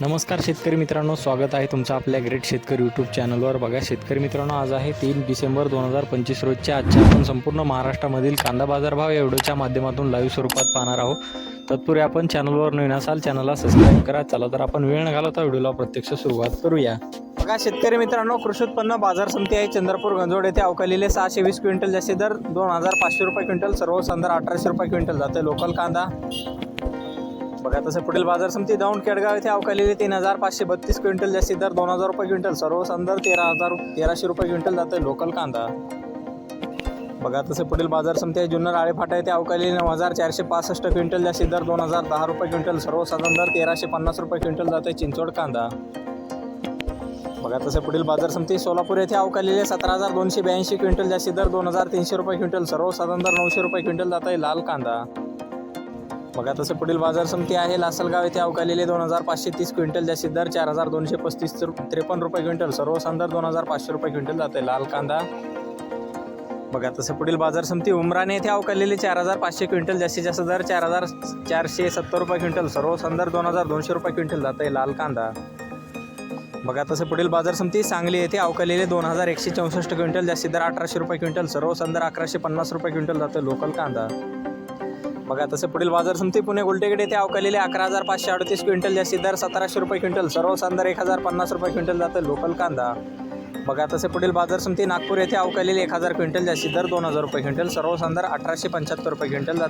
नमस्कार शेतकरी मित्रांनो स्वागत आहे तुमचं आपल्या ग्रेट शेतकरी यूट्यूब चॅनलवर बघा शेतकरी मित्रांनो आज आहे तीन डिसेंबर दोन हजार पंचवीस रोजच्या. आजच्या आपण संपूर्ण महाराष्ट्रामधील कांदा बाजारभाव या व्हिडिओच्या माध्यमातून लाईव्ह स्वरूपात पाहणार आहोत. तत्पूर्वी आपण चॅनलवर नवीन असाल चॅनलला सबस्क्राईब करा. चला तर आपण वेळ घालवता व्हिडिओला प्रत्यक्ष सुरुवात करूया. बघा शेतकरी मित्रांनो कृषी उत्पन्न बाजार समिती आहे चंद्रपूर गंजोड येथे अवकालेले सहाशे वीस क्विंटल जास्ती दर दोन हजार पाचशे रुपये क्विंटल सर्व संदर अठराशे रुपये क्विंटल जाते लोकल कांदा बघा तसं पुढील बाजार समिती दौंड केडगाव येथे अवकालेले तीन हजार पाचशे बत्तीस क्विंटल जास्ती दर दोन हजार रुपये क्विंटल. सर्व संदर तेरा हजार तेराशे रुपये क्विंटल जातं लोकल कांदा. बघा तसे पुढील बाजार समिती आहे जुन्नर आळेफाटा येथे अवकालेले नऊ हजार चारशे पासष्ट क्विंटल जास्ती दर दोन हजार दहा रुपये क्विंटल. सर्वसाधारण दर तेराशे पन्नास रुपये क्विंटल जाते चिंचवड कांदा. बघा तसे पुढील बाजार समिती सोलापूर येथे अवकालेले सतरा हजार दोनशे ब्याऐंशी क्विंटल जास्ती दर दोन हजार तीनशे रुपये क्विंटल. सर्वसाधारण दर नऊशे रुपये क्विंटल जात आहे लाल कांदा. बघा तसं पुढील बाजार समिती आहे. लासलगाव येथे अवकालेले दोन हजार पाचशे तीस क्विंटल जास्तीत दर चार हजार दोनशे पस्तीस त्रेपन्न रुपये क्विंटल. सर्वसाधारण दर दोन हजार पाचशे रुपये क्विंटल जाते. लाल कांदा. बघा तसं पुढील बाजार समिती उमराने येथे अवकालेले चार हजार पाचशे क्विंटल जास्तीत जास्त दर चार हजार चारशे सत्तर रुपये क्विंटल. सर्वसाधारण दर दोन हजार दोनशे रुपये क्विंटल जाते. लाल कांदा. बघा तसं पुढील बाजार समिती सांगली येथे अवकालेले दोन हजार एकशे चौसष्ट क्विंटल जास्तीत दर अठराशे रुपये क्विंटल. सर्वसाधारण अकराशे पन्नास रुपये क्विंटल जातं. लोकल कांदा. बघा तसं पुढील बाजार समिती पुणे गुलटेकडे येथे अवकालेले अकरा हजार पाचशे अडतीस क्विंटल जास्तीत दर सतराशे रुपये क्विंटल सर्वसाधारण दर एक हजार पन्नास रुपये क्विंटल जातं लोकल कांदा. बघा तसे पुढील बाजार समिती नागपूर येथे अवकालेले एक हजार क्विंटल जास्तीत दर दोन हजार रुपये क्विंटल सर्वसाधारण दर अठराशे पंच्याहत्तर रुपये क्विंटल जातं.